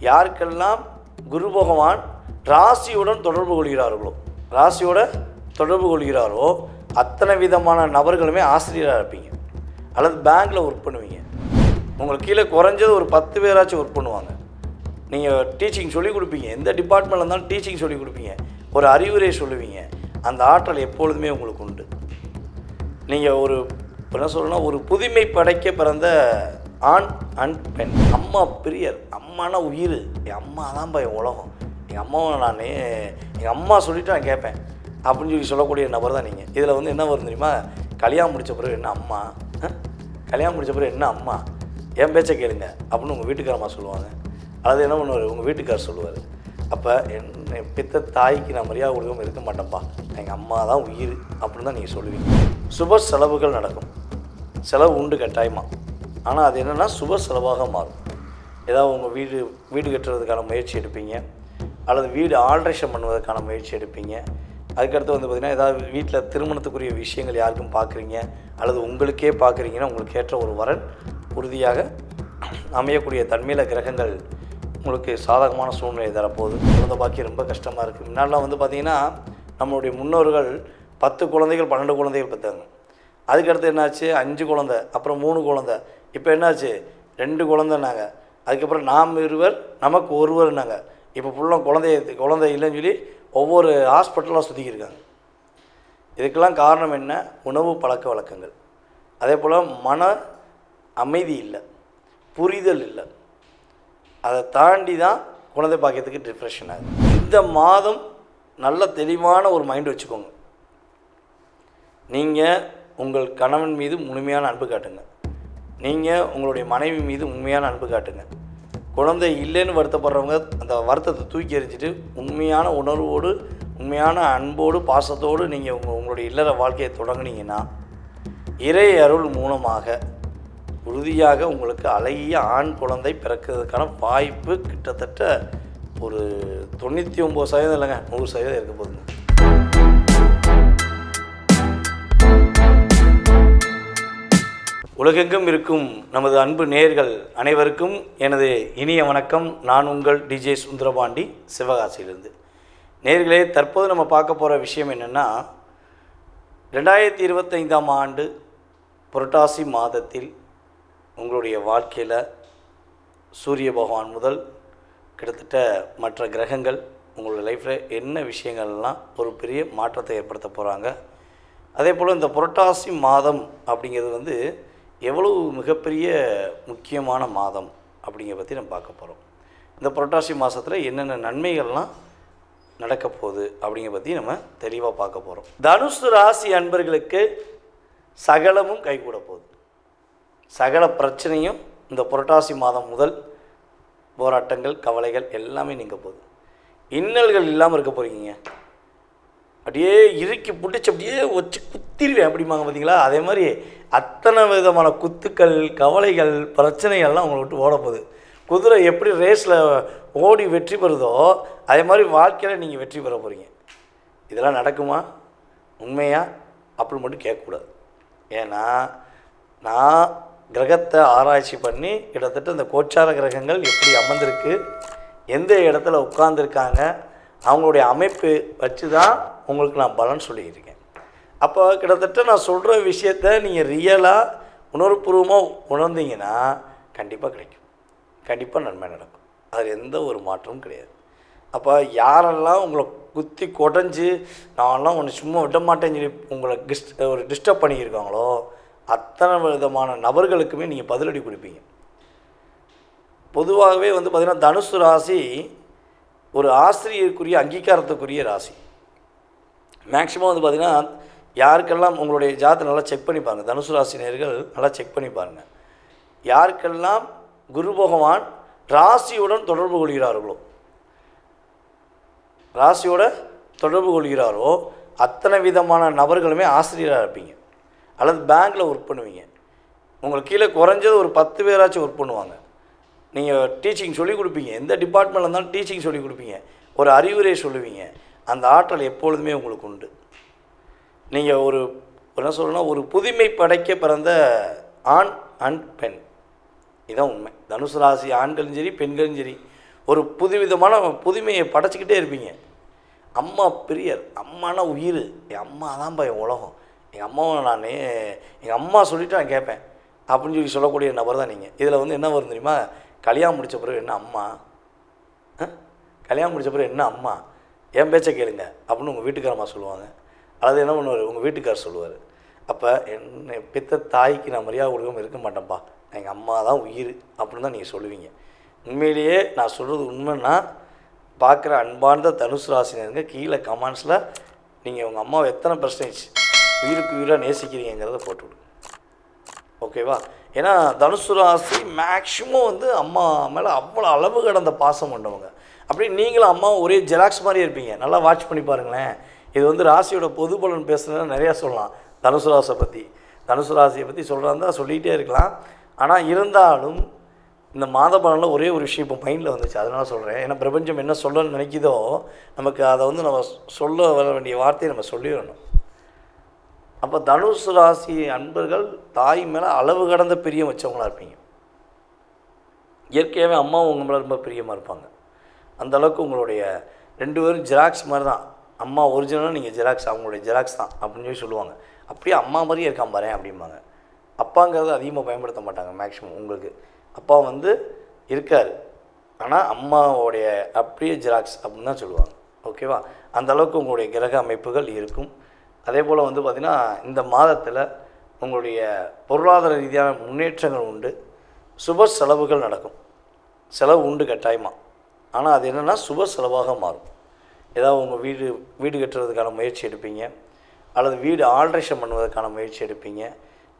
யாருக்கெல்லாம் குரு பகவான் ராசியுடன் தொடர்பு கொள்கிறார்களோ ராசியோட தொடர்பு கொள்கிறாரோ அத்தனை விதமான நபர்களுமே ஆசிரியராக இருப்பீங்க. அல்லது பேங்க்கில் ஒர்க் பண்ணுவீங்க. உங்களுக்கு கீழே குறைஞ்சது ஒரு பத்து பேராச்சும் ஒர்க் பண்ணுவாங்க. நீங்கள் டீச்சிங் சொல்லிக் கொடுப்பீங்க. எந்த டிபார்ட்மெண்ட்டில் இருந்தாலும் டீச்சிங் சொல்லிக் கொடுப்பீங்க. ஒரு அறிவுரை சொல்லுவீங்க. அந்த ஆற்றல் எப்பொழுதுமே உங்களுக்கு உண்டு. நீங்கள் ஒரு என்ன சொல்லணும்னா ஒரு புதுமை படைக்க பிறந்த ஆண் அண்ட் பெண். அம்மா பிரியர் அம்மானா உயிர். என் அம்மா தான்ப்பா என் உலகம். எங்கள் அம்மாவை நான் எங்கள் அம்மா சொல்லிட்டு நான் கேட்பேன். அப்படின்னு சொல்லி சொல்லக்கூடிய நபர் தான் நீங்கள் இதில் வந்து என்ன வரும் தெரியுமா? கல்யாணம் முடித்த பிறகு என்ன அம்மா? கல்யாணம் முடித்த பிறகு என்ன அம்மா? என் பேச்சை கேளுங்க. அப்படின்னு உங்கள் வீட்டுக்காரம்மா சொல்லுவாங்க. அது என்ன பண்ணுவார்? உங்கள் வீட்டுக்காரர் சொல்லுவார். அப்போ என்னை பித்த தாய்க்கு நான் மரியாதை கொடுக்காமல் இருக்க மாட்டேன்ப்பா எங்கள் அம்மா தான் உயிர் அப்படின்னு தான் நீங்கள் சொல்லுவீங்க. சுப செலவுகள் நடக்கும். செலவு உண்டு கட்டாயமாக ஆனால் அது என்னென்னா சுப செலவாக மாறும். ஏதாவது உங்கள் வீடு வீடு கட்டுறதுக்கான முயற்சி எடுப்பீங்க. அல்லது வீடு ஆல்ட்ரேஷன் பண்ணுவதற்கான முயற்சி எடுப்பீங்க. அதுக்கடுத்து வந்து பார்த்திங்கன்னா ஏதாவது வீட்டில் திருமணத்துக்குரிய விஷயங்கள் யாருக்கும் பார்க்குறீங்க அல்லது உங்களுக்கே பார்க்குறீங்கன்னா உங்களுக்கு ஏற்ற ஒரு வரன் உறுதியாக அமையக்கூடிய தன்மையில் கிரகங்கள் உங்களுக்கு சாதகமான சூழ்நிலை தரப்போகுது. குழந்தை பாக்கி ரொம்ப கஷ்டமாக இருக்குது முன்னாடிலாம் வந்து பார்த்திங்கன்னா நம்மளுடைய முன்னோர்கள் பத்து குழந்தைகள் பன்னெண்டு குழந்தைகள் பெற்றாங்க அதுக்கடுத்து என்னாச்சு? அஞ்சு குழந்தை அப்புறம் மூணு குழந்தை. இப்போ என்னாச்சு? ரெண்டு குழந்தைனாங்க அதுக்கப்புறம் நாம் இருவர் நமக்கு ஒருவர்னாங்க இப்போ ஃபுல்லாக குழந்தைய குழந்தை இல்லைன்னு சொல்லி ஒவ்வொரு ஹாஸ்பிட்டலாக சுற்றிக்கிருக்காங்க இதுக்கெல்லாம் காரணம் என்ன? உணவு பழக்க வழக்கங்கள். அதே போல் மன அமைதி இல்லை. புரிதல் இல்லை. அதை தாண்டி தான் குழந்தை பாக்கியத்துக்கு டிப்ரெஷன் ஆகுது. இந்த மாதம் நல்ல தெளிவான ஒரு மைண்ட் வச்சுக்கோங்க. நீங்கள் உங்கள் கணவன் மீது முழுமையான அன்பு காட்டுங்க. நீங்கள் உங்களுடைய மனைவி மீது உண்மையான அன்பு காட்டுங்க. குழந்தை இல்லைன்னு வருத்தப்படுறவங்க அந்த வருத்தத்தை தூக்கி எறிஞ்சிட்டு உண்மையான உணர்வோடு உண்மையான அன்போடு பாசத்தோடு நீங்கள் உங்கள் உங்களுடைய இல்லற வாழ்க்கையை தொடங்குனீங்கன்னா இறை அருள் மூலமாக உறுதியாக உங்களுக்கு அழகிய ஆண் குழந்தை பிறக்கிறதுக்கான வாய்ப்பு கிட்டத்தட்ட ஒரு தொண்ணூற்றி ஒம்பது சதவீதம் இல்லைங்க நூறு சதவீதம் இருக்க போதுங்க உலகெங்கும் இருக்கும் நமது அன்பு நேர்கள் அனைவருக்கும் எனது இனிய வணக்கம். நான் உங்கள் டிஜே சுந்தரபாண்டி சிவகாசியிலிருந்து. நேர்களே தற்போது நம்ம பார்க்க போகிற விஷயம் என்னென்னா ரெண்டாயிரத்தி இருபத்தைந்தாம் ஆண்டு புரட்டாசி மாதத்தில் உங்களுடைய வாழ்க்கையில் சூரிய பகவான் முதல் கிட்டத்தட்ட மற்ற கிரகங்கள் உங்களுடைய லைஃப்பில் என்ன விஷயங்கள்லாம் ஒரு பெரிய மாற்றத்தை ஏற்படுத்த போகிறாங்க அதே போல் இந்த புரட்டாசி மாதம் அப்படிங்கிறது வந்து எவ்வளவு மிகப்பெரிய முக்கியமான மாதம் அப்படிங்கிற பற்றி நம்ம பார்க்க போகிறோம் இந்த புரட்டாசி மாதத்தில் என்னென்ன நன்மைகள்லாம் நடக்க போகுது அப்படிங்கிற பற்றி நம்ம தெளிவாக பார்க்க போகிறோம் தனுசு ராசி அன்பர்களுக்கு சகலமும் கைகூட போகுது. சகல பிரச்சனையும் இந்த புரட்டாசி மாதம் முதல் போராட்டங்கள் கவலைகள் எல்லாமே நீங்க போகுது. இன்னல்கள் இல்லாமல் இருக்க போகிறீங்க அப்படியே இறுக்கி பிடிச்சி அப்படியே வச்சு குத்திடுவேன் அப்படிம்பாங்க பார்த்தீங்களா அதே மாதிரி அத்தனை விதமான குத்துக்கள் கவலைகள் பிரச்சனைகள்லாம் உங்களை விட்டு ஓடப்போகுது குதிரை எப்படி ரேஸில் ஓடி வெற்றி பெறுதோ அதே மாதிரி வாழ்க்கையில் நீங்கள் வெற்றி பெற போகிறீங்க இதெல்லாம் நடக்குமா? உண்மையா? அப்படின்னு மட்டும் கேட்கக்கூடாது. ஏன்னா நான் கிரகத்தை ஆராய்ச்சி பண்ணி கிட்டத்தட்ட இந்த கோச்சார கிரகங்கள் எப்படி அமர்ந்திருக்கு எந்த இடத்துல உட்காந்துருக்காங்க அவங்களுடைய அமைப்பு வச்சு தான் உங்களுக்கு நான் பலன் சொல்லியிருக்கேன். அப்போ கிட்டத்தட்ட நான் சொல்கிற விஷயத்த நீங்கள் ரியலாக உணர்வுபூர்வமாக உணர்ந்தீங்கன்னா கண்டிப்பாக கிடைக்கும். கண்டிப்பாக நன்மை நடக்கும். அதில் எந்த ஒரு மாற்றமும் கிடையாது. அப்போ யாரெல்லாம் உங்களை குத்தி கொடைஞ்சு நான்லாம் ஒன்று சும்மா விட மாட்டேன்னு சொல்லி உங்களை டிஸ்ட் ஒரு டிஸ்டர்ப் பண்ணியிருக்காங்களோ அத்தனை விதமான நபர்களுக்குமே நீங்கள் பதிலடி கொடுப்பீங்க. பொதுவாகவே வந்து பார்த்திங்கன்னா தனுசு ராசி ஒரு ஆசிரியருக்குரிய அங்கீகாரத்துக்குரிய ராசி. மேக்ஸிமம் வந்து பார்த்திங்கன்னா யாருக்கெல்லாம் உங்களுடைய ஜாதத்தை நல்லா செக் பண்ணி பாருங்கள் தனுசு ராசினியர்கள் நல்லா செக் பண்ணி பாருங்கள் யாருக்கெல்லாம் குரு பகவான் ராசியுடன் தொடர்பு கொள்கிறார்களோ ராசியோட தொடர்பு கொள்கிறாரோ அத்தனை விதமான நபர்களுமே ஆசிரியராக இருப்பீங்க. அல்லது பேங்க்கில் ஒர்க் பண்ணுவீங்க. உங்களுக்கு கீழே குறைஞ்சது ஒரு பத்து பேராச்சும் ஒர்க் பண்ணுவாங்க. நீங்கள் டீச்சிங் சொல்லிக் கொடுப்பீங்க. எந்த டிபார்ட்மெண்ட்டில் இருந்தாலும் டீச்சிங் சொல்லிக் கொடுப்பீங்க. ஒரு அறிவுரை சொல்லுவீங்க. அந்த ஆற்றல் எப்பொழுதுமே உங்களுக்கு உண்டு. நீங்கள் ஒரு என்ன சொல்லணும்னா ஒரு புதுமை படைக்க பிறந்த ஆண் அண்ட் பெண். இதுதான் உண்மை. தனுசு ராசி ஆண்களும் சரி பெண்களும் சரி ஒரு புதுவிதமான புதுமையை படைச்சிக்கிட்டே இருப்பீங்க. அம்மா பிரியர் அம்மானா உயிர். என் அம்மா தான்ப்பா என் உலகம். எங்கள் அம்மாவை நான் எங்கள் அம்மா சொல்லிட்டு நான் கேட்பேன். அப்படின்னு சொல்லி சொல்லக்கூடிய நபர் தான் நீங்கள் இதில் வந்து என்ன வரும் தெரியுமா? கல்யாணம் முடித்த பிறகு என்ன அம்மா? கல்யாணம் முடித்த பிறகு என்ன அம்மா? என் பேச்சை கேளுங்க அப்படின்னு உங்கள் வீட்டுக்காரம்மா சொல்லுவாங்க. அல்லது என்ன பண்ணுவார்? உங்கள் வீட்டுக்காரர் சொல்லுவார். அப்போ என்னை பெத்த தாய்க்கு நான் மரியாதை கொடுக்காமல் இருக்க மாட்டேன்ப்பா. எங்கள் அம்மா தான் உயிர் அப்படின்னு தான் நீங்கள் சொல்லுவீங்க. உண்மையிலேயே நான் சொல்கிறது உண்மைன்னா பார்க்குற அன்பார்ந்த தனுசு ராசினருங்க கீழே கமெண்ட்ஸில் நீங்கள் உங்கள் அம்மாவை எத்தனை பர்சன்டேஜ் உயிருக்கு உயிராக நேசிக்கிறீங்கிறத போட்டு விடுங்க ஓகேவா ஏன்னா தனுசு ராசி மேக்ஸிமம் வந்து அம்மா மேலே அவ்வளோ அளவு கடந்த பாசம் கொண்டவங்க. அப்படியே நீங்களும் அம்மா ஒரே ஜெராக்ஸ் மாதிரி இருப்பீங்க. நல்லா வாட்ச் பண்ணி பாருங்களேன். இது வந்து ராசியோட பொது பலன் பேசுனதுன்னா நிறையா சொல்லலாம். தனுசு ராசியை பற்றி தனுசு ராசியை பற்றி தான் சொல்லிகிட்டே இருக்கலாம். ஆனால் இருந்தாலும் இந்த மாத பலனில் ஒரே ஒரு விஷயம் இப்போ மைண்டில் வந்துச்சு. அதனால் சொல்கிறேன் ஏன்னா பிரபஞ்சம் என்ன சொல்லணும்னு நினைக்குதோ நமக்கு அதை வந்து நம்ம சொல்ல வர வேண்டிய வார்த்தையை நம்ம சொல்லிடணும். அப்போ தனுசு ராசி அன்பர்கள் தாய் மேலே அளவு கடந்த பிரியம் வச்சவங்களா இருப்பீங்க. இயற்கையாகவே அம்மா உங்கள் மேலே ரொம்ப பிரியமாக இருப்பாங்க. அந்த அளவுக்கு உங்களுடைய ரெண்டு பேரும் ஜெராக்ஸ் மாதிரி தான். அம்மா ஒரிஜினலாக நீங்கள் ஜெராக்ஸ் அவங்களுடைய ஜெராக்ஸ் தான் அப்படின்னு சொல்லி சொல்லுவாங்க. அப்படியே அம்மா மாதிரியே இருக்கான் பாரு அப்படிம்பாங்க. அப்பாங்கிறது அதிகமாக பயன்படுத்த மாட்டாங்க மேக்ஸிமம் உங்களுக்கு. அப்பா வந்து இருக்கார். ஆனால் அம்மாவோடைய அப்படியே ஜெராக்ஸ் அப்படின்னு தான் சொல்லுவாங்க. ஓகேவா அந்த அளவுக்கு உங்களுடைய கிரக அமைப்புகள் இருக்கும். அதே போல் வந்து பார்த்திங்கன்னா இந்த மாதத்தில் உங்களுடைய பொருளாதார ரீதியான முன்னேற்றங்கள் உண்டு. சுப செலவுகள் நடக்கும். செலவு உண்டு கட்டாயமாக ஆனால் அது என்னென்னா சுப செலவாக மாறும். ஏதாவது உங்கள் வீடு வீடு கட்டுறதுக்கான முயற்சி எடுப்பீங்க. அல்லது வீடு ஆல்ட்ரேஷன் பண்ணுவதற்கான முயற்சி எடுப்பீங்க.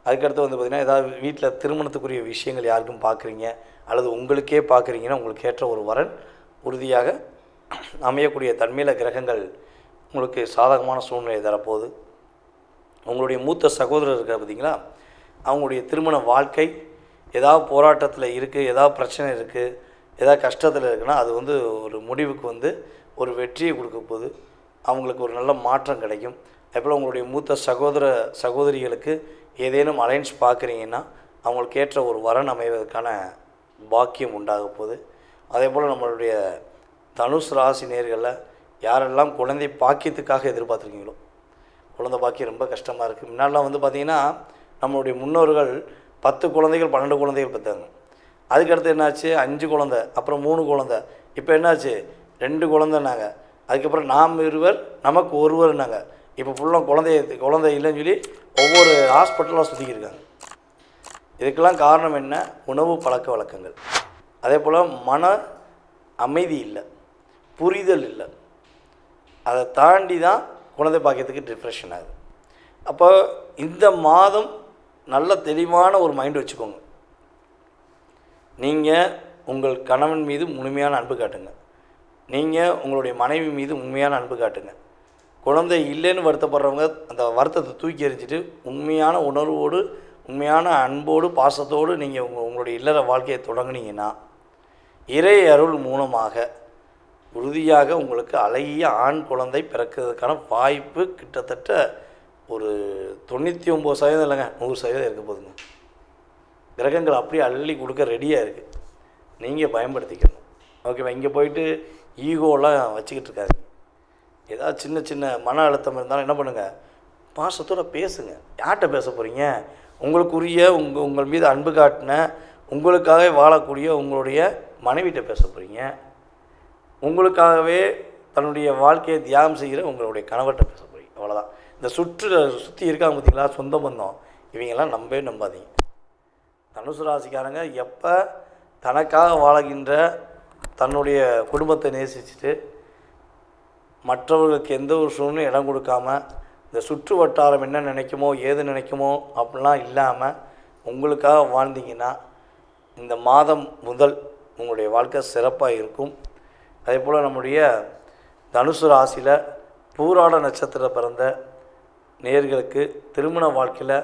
அதுக்கடுத்து வந்து பார்த்திங்கன்னா ஏதாவது வீட்டில் திருமணத்துக்குரிய விஷயங்கள் யாருக்கும் பார்க்குறீங்க அல்லது உங்களுக்கே பார்க்குறீங்கன்னா உங்களுக்கு ஏற்ற ஒரு வரன் உறுதியாக அமையக்கூடிய தன்மையில் கிரகங்கள் உங்களுக்கு சாதகமான சூழ்நிலை தரப்போகுது. உங்களுடைய மூத்த சகோதரர் இருக்கிற பார்த்திங்களா அவங்களுடைய திருமண வாழ்க்கை ஏதாவது போராட்டத்தில் இருக்குது ஏதாவது பிரச்சனை இருக்குது ஏதாவது கஷ்டத்தில் இருக்குன்னா அது வந்து ஒரு முடிவுக்கு வந்து ஒரு வெற்றியை கொடுக்க போகுது அவங்களுக்கு ஒரு நல்ல மாற்றம் கிடைக்கும். அதுபோல் உங்களுடைய மூத்த சகோதர சகோதரிகளுக்கு ஏதேனும் அலைன்ஸ் பார்க்குறீங்கன்னா அவங்களுக்கு ஏற்ற ஒரு வரன் அமைவதற்கான பாக்கியம் உண்டாக போகுது. அதே போல் நம்மளுடைய தனுஷ் ராசி நேர்களில் யாரெல்லாம் குழந்தை பாக்கியத்துக்காக எதிர்பார்த்துருக்கீங்களோ குழந்தை பாக்கியம் ரொம்ப கஷ்டமாக இருக்குது முன்னாடிலாம் வந்து பார்த்திங்கன்னா நம்மளுடைய முன்னோர்கள் பத்து குழந்தைகள் பன்னெண்டு குழந்தைகள் பெற்றாங்க அதுக்கடுத்து என்னாச்சு? அஞ்சு குழந்தை அப்புறம் மூணு குழந்தை. இப்போ என்னாச்சு? ரெண்டு குழந்தைனாங்க அதுக்கப்புறம் நாம் இருவர் நமக்கு ஒருவர்னாங்க. இப்போ ஃபுல்லாக குழந்தைய குழந்தை இல்லைன்னு சொல்லி ஒவ்வொரு ஹாஸ்பிட்டலாக சுற்றிக்கிருக்காங்க இதுக்கெல்லாம் காரணம் என்ன? உணவு பழக்க வழக்கங்கள். அதே போல் மன அமைதி இல்லை. புரிதல் இல்லை. அதை தாண்டி தான் குழந்தை பாக்கியத்துக்கு டிப்ரெஷன் ஆகுது. அப்போ இந்த மாதம் நல்ல தெளிவான ஒரு மைண்ட் வச்சுக்கோங்க. நீங்கள் உங்கள் கணவன் மீது முழுமையான அன்பு காட்டுங்க. நீங்கள் உங்களுடைய மனைவி மீது உண்மையான அன்பு காட்டுங்க. குழந்தை இல்லைன்னு வருத்தப்படுறவங்க அந்த வருத்தத்தை தூக்கி எறிஞ்சிட்டு உண்மையான உணர்வோடு உண்மையான அன்போடு பாசத்தோடு நீங்கள் உங்கள் உங்களுடைய இல்லற வாழ்க்கையை தொடங்குனீங்கன்னா இறை அருள் மூலமாக உறுதியாக உங்களுக்கு அழகிய ஆண் குழந்தை பிறக்கிறதுக்கான வாய்ப்பு கிட்டத்தட்ட ஒரு தொண்ணூற்றி ஒம்பது சதவீதம் இல்லைங்க நூறு சதவீதம் இருக்க போதுங்க. கிரகங்கள் அப்படியே அள்ளி கொடுக்க ரெடியாக இருக்குது நீங்கள் பயன்படுத்திக்கணும். ஓகேவா இங்கே போயிட்டு ஈகோலாம் வச்சுக்கிட்டு இருக்காரு. ஏதாவது சின்ன சின்ன மன அழுத்தம் இருந்தாலும் என்ன பண்ணுங்கள் பாசத்தோடு பேசுங்க. யார்கிட்ட பேச போகிறீங்க உங்களுக்குரிய உங்கள் உங்கள் மீது அன்பு காட்டின உங்களுக்காகவே வாழக்கூடிய உங்களுடைய மனைவிட்ட பேச போகிறீங்க உங்களுக்காகவே தன்னுடைய வாழ்க்கையை தியாகம் செய்கிற உங்களுடைய கணவர்கிட்ட பேச போகிறீங்க அவ்வளோதான் இந்த சுற்று சுற்றி இருக்காங்க பார்த்தீங்களா சொந்த பந்தம். இவங்கெல்லாம் நம்பவே நம்பாதீங்க. தனுசு ராசிக்காரங்க எப்போ தனக்காக வாழ்கின்ற தன்னுடைய குடும்பத்தை நேசிச்சுட்டு மற்றவர்களுக்கு எந்த ஒரு சூழ்நிலையும் இடம் கொடுக்காம இந்த சுற்று வட்டாரம் என்ன நினைக்குமோ ஏது நினைக்குமோ அப்படிலாம் இல்லாமல் உங்களுக்காக வாழ்ந்தீங்கன்னா இந்த மாதம் முதல் உங்களுடைய வாழ்க்கை சிறப்பாக இருக்கும். அதே போல் நம்முடைய தனுசு ராசியில் பூராட நட்சத்திரம் பிறந்த நேர்களுக்கு திருமண வாழ்க்கையில்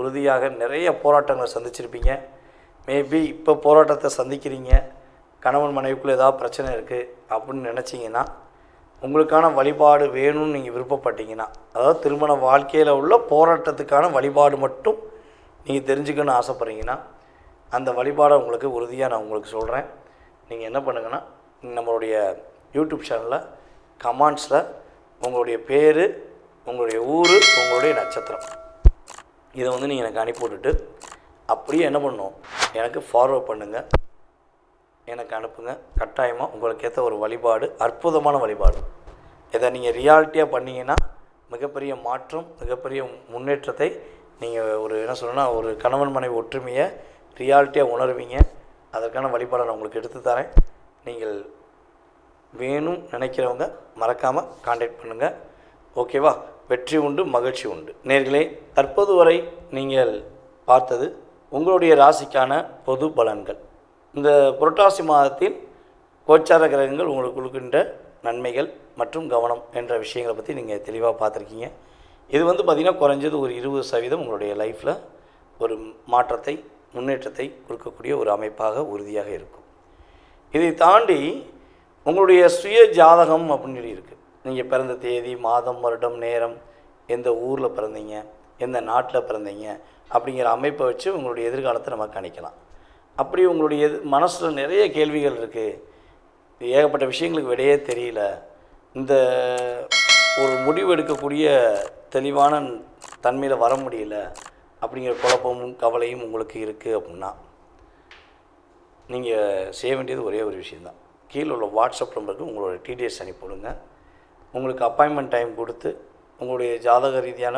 உறுதியாக நிறைய போராட்டங்களை சந்திச்சிருப்பீங்க. மேபி இப்போ போராட்டத்தை சந்திக்கிறீங்க. கணவன் மனைவிக்குள்ளே ஏதாவது பிரச்சனை இருக்குது அப்படின்னு நினச்சிங்கன்னா உங்களுக்கான வழிபாடு வேணும்னு நீங்கள் விருப்பப்பட்டீங்கன்னா அதாவது திருமண வாழ்க்கையில் உள்ள போராட்டத்துக்கான வழிபாடு மட்டும் நீங்கள் தெரிஞ்சுக்கணும்னு ஆசைப்பட்றீங்கன்னா அந்த வழிபாடை உங்களுக்கு உறுதியாக நான் உங்களுக்கு சொல்கிறேன் நீங்கள் என்ன பண்ணுங்கன்னா நம்மளுடைய யூடியூப் சேனலில் கமெண்ட்ஸில் உங்களுடைய பேர் உங்களுடைய ஊர் உங்களுடைய நட்சத்திரம். இதை வந்து நீங்கள் எனக்கு அனுப்பி விட்டுட்டு அப்படியே என்ன பண்ணணும் எனக்கு ஃபார்வர்ட் பண்ணுங்கள் எனக்கு அனுப்புங்க. கட்டாயமாக உங்களுக்கு ஏற்ற ஒரு வழிபாடு அற்புதமான வழிபாடு. இதை நீங்கள் ரியாலிட்டியாக பண்ணிங்கன்னா மிகப்பெரிய மாற்றம் மிகப்பெரிய முன்னேற்றத்தை நீங்கள் ஒரு என்ன சொல்லணும்னா ஒரு கணவன் மனைவி ஒற்றுமையை ரியாலிட்டியாக உணர்வீங்க. அதற்கான வழிபாடை நான் உங்களுக்கு எடுத்து தரேன். நீங்கள் வேணும் நினைக்கிறவங்க மறக்காமல் காண்டாக்ட் பண்ணுங்கள் ஓகேவா வெற்றி உண்டு மகிழ்ச்சி உண்டு. நேர்களே தற்போது வரை நீங்கள் பார்த்தது உங்களுடைய ராசிக்கான பொது பலன்கள். இந்த புரட்டாசி மாதத்தில் கோச்சார கிரகங்கள் உங்களுக்கு கொடுக்கின்ற நன்மைகள் மற்றும் கவனம் என்ற விஷயங்களை பற்றி நீங்கள் தெளிவாக பார்த்துருக்கீங்க. இது வந்து பார்த்திங்கன்னா குறைஞ்சது ஒரு இருபது சதவீதம் உங்களுடைய லைஃப்பில் ஒரு மாற்றத்தை முன்னேற்றத்தை கொடுக்கக்கூடிய ஒரு அமைப்பாக உறுதியாக இருக்கும். இதை தாண்டி உங்களுடைய சுய ஜாதகம் அப்படின்னு சொல்லி இருக்குது நீங்கள் பிறந்த தேதி மாதம் வருடம் நேரம் எந்த ஊரில் பிறந்தீங்க எந்த நாட்டில் பிறந்தீங்க அப்படிங்கிற அமைப்பை வச்சு உங்களுடைய எதிர்காலத்தை நம்ம கணிக்கலாம். அப்படி உங்களுடைய மனசில் நிறைய கேள்விகள் இருக்குது ஏகப்பட்ட விஷயங்களுக்கு விடையே தெரியல. இந்த ஒரு முடிவு எடுக்கக்கூடிய தெளிவான தன்மையில் வர முடியல. அப்படிங்கிற குழப்பமும் கவலையும் உங்களுக்கு இருக்குது அப்படின்னா நீங்கள் செய்ய வேண்டியது ஒரே ஒரு விஷயந்தான் கீழே உள்ள வாட்ஸ்அப் நம்பருக்கு உங்களோட டீட்டெயில்ஸ் அனுப்பிவிடுங்க உங்களுக்கு அப்பாயின்மெண்ட் டைம் கொடுத்து உங்களுடைய ஜாதக ரீதியான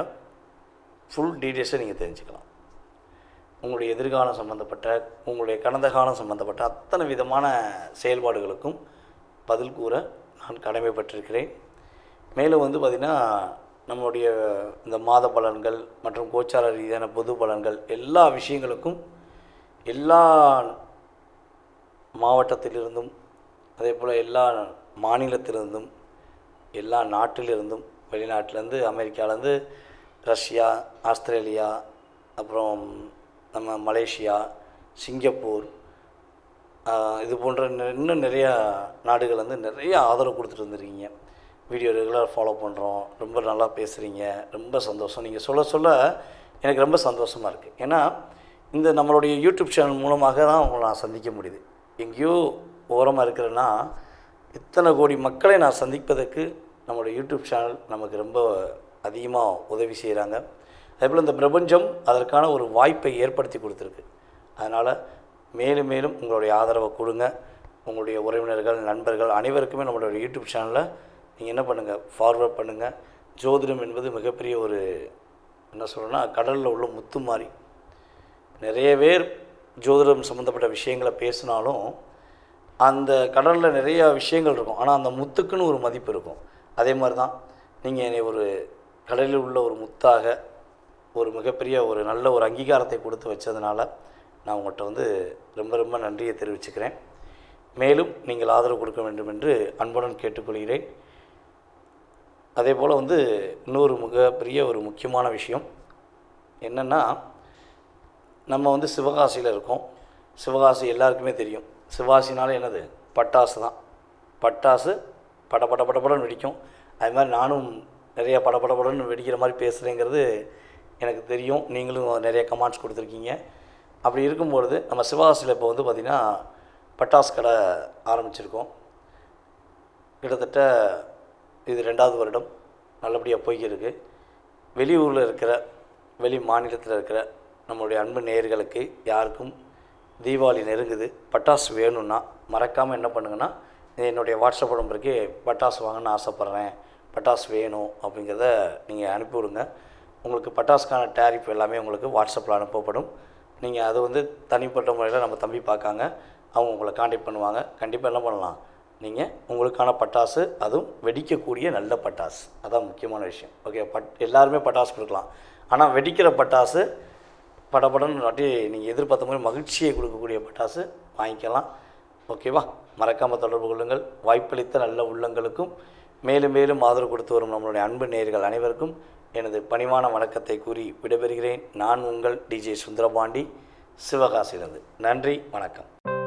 ஃபுல் டீட்டெயில்ஸை நீங்கள் தெரிஞ்சுக்கலாம். உங்களுடைய எதிர்காலம் சம்மந்தப்பட்ட உங்களுடைய கடந்த காலம் சம்மந்தப்பட்ட அத்தனை விதமான செயல்பாடுகளுக்கும் பதில் கூற நான் கடமைப்பட்டிருக்கிறேன். மேலும் வந்து பார்த்திங்கன்னா நம்மளுடைய இந்த மாத பலன்கள் மற்றும் கோச்சார ரீதியான பொது பலன்கள் எல்லா விஷயங்களுக்கும் எல்லா மாவட்டத்திலிருந்தும் அதே போல் எல்லா மாநிலத்திலிருந்தும் எல்லா நாட்டிலிருந்தும் வெளிநாட்டிலேருந்து அமெரிக்காவிலேருந்து ரஷ்யா ஆஸ்திரேலியா அப்புறம் நம்ம மலேசியா சிங்கப்பூர் இது போன்ற இன்னும் நிறையா நாடுகள் வந்து நிறைய ஆதரவு கொடுத்துட்டு வந்துருக்கீங்க. வீடியோ ரெகுலராக ஃபாலோ பண்ணுறோம் ரொம்ப நல்லா பேசுகிறீங்க ரொம்ப சந்தோஷம். நீங்கள் சொல்ல சொல்ல எனக்கு ரொம்ப சந்தோஷமாக இருக்குது ஏன்னா இந்த நம்மளுடைய யூடியூப் சேனல் மூலமாக தான் உங்களை நான் சந்திக்க முடியுது. எங்கேயோ ஓரமாக இருக்கிறேன்னா இத்தனை கோடி மக்களை நான் சந்திப்பதற்கு நம்மளுடைய யூடியூப் சேனல் நமக்கு ரொம்ப அதிகமாக உதவி செய்கிறாங்க அதேபோல் இந்த பிரபஞ்சம் அதற்கான ஒரு வாய்ப்பை ஏற்படுத்தி கொடுத்துருக்கு. அதனால் மேலும் மேலும் உங்களுடைய ஆதரவை கொடுங்க. உங்களுடைய உறவினர்கள் நண்பர்கள் அனைவருக்குமே நம்மளுடைய யூடியூப் சேனலில் நீங்கள் என்ன பண்ணுங்கள் ஃபார்வர்ட் பண்ணுங்கள் ஜோதிடம் என்பது மிகப்பெரிய ஒரு என்ன சொல்கிறேன்னா கடலில் உள்ள முத்து மாதிரி நிறைய பேர் ஜோதிடம் சம்மந்தப்பட்ட விஷயங்களை பேசினாலும் அந்த கடலில் நிறையா விஷயங்கள் இருக்கும். ஆனால் அந்த முத்துக்குன்னு ஒரு மதிப்பு இருக்கும். அதே மாதிரி தான் நீங்கள் என்னை ஒரு கடலில் உள்ள ஒரு முத்தாக ஒரு மிகப்பெரிய ஒரு நல்ல ஒரு அங்கீகாரத்தை கொடுத்து வச்சதுனால நான் உங்கள்கிட்ட வந்து ரொம்ப ரொம்ப நன்றியை தெரிவிச்சுக்கிறேன். மேலும் நீங்கள் ஆதரவு கொடுக்க வேண்டும் என்று அன்புடன் கேட்டுக்கொள்கிறேன். அதே போல் வந்து இன்னொரு மிகப்பெரிய ஒரு முக்கியமான விஷயம் என்னென்னா நம்ம வந்து சிவகாசியில் இருக்கோம். சிவகாசி எல்லாருக்குமே தெரியும். சிவகாசினாலே என்னது? பட்டாசு தான். பட்டாசு பட பட படப்படன்னு வெடிக்கும். அது மாதிரி நானும் நிறையா படப்படப்படன்னு வெடிக்கிற மாதிரி பேசுகிறேங்கிறது எனக்கு தெரியும். நீங்களும் நிறைய கமெண்ட்ஸ் கொடுத்துருக்கீங்க. அப்படி இருக்கும்பொழுது நம்ம சிவகாசியில் இப்போ வந்து பார்த்திங்கன்னா பட்டாசு கடை ஆரம்பிச்சிருக்கோம். கிட்டத்தட்ட இது ரெண்டாவது வருடம் நல்லபடியாக போய்க்கிருக்கு. வெளியூரில் இருக்கிற வெளி மாநிலத்தில் இருக்கிற நம்மளுடைய அன்பு நேயர்களுக்கு யாருக்கும் தீபாவளி நெருங்குது. பட்டாசு வேணும்னா மறக்காமல் என்ன பண்ணுங்கன்னா என்னுடைய வாட்ஸ்அப் நம்பருக்கு பட்டாசு வாங்கணும்னு ஆசைப்பட்றேன். பட்டாசு வேணும் அப்படிங்கிறத நீங்கள் அனுப்பிவிடுங்க. உங்களுக்கு பட்டாசுக்கான டேரிஃப் எல்லாமே உங்களுக்கு வாட்ஸ்அப்பில் அனுப்பப்படும். நீங்கள் அது வந்து தனிப்பட்ட முறையில் நம்ம தம்பி பார்க்காங்க. அவங்க உங்களை காண்டாக்ட் பண்ணுவாங்க. கண்டிப்பாக என்ன பண்ணலாம்? நீங்கள் உங்களுக்கான பட்டாசு அதுவும் வெடிக்கக்கூடிய நல்ல பட்டாசு. அதான் முக்கியமான விஷயம். ஓகே பட் எல்லாருமே பட்டாசு கொடுக்கலாம். ஆனால் வெடிக்கிற பட்டாசு படப்படன்னு நாட்டி நீங்கள் எதிர்பார்த்த மாதிரி மகிழ்ச்சியை கொடுக்கக்கூடிய பட்டாசு வாங்கிக்கலாம். ஓகேவா மறக்காமல் தொடர்பு கொள்ளுங்கள். வாய்ப்பளித்த நல்ல உள்ளங்களுக்கும் மேலும் மேலும் ஆதரவு கொடுத்து வரும் நம்மளுடைய அன்பு நேயர்கள் அனைவருக்கும் எனது பணிவான வணக்கத்தை கூறி விடைபெறுகிறேன். நான் உங்கள் டிஜே சுந்தரபாண்டி. சிவகாசிலிருந்து நன்றி வணக்கம்.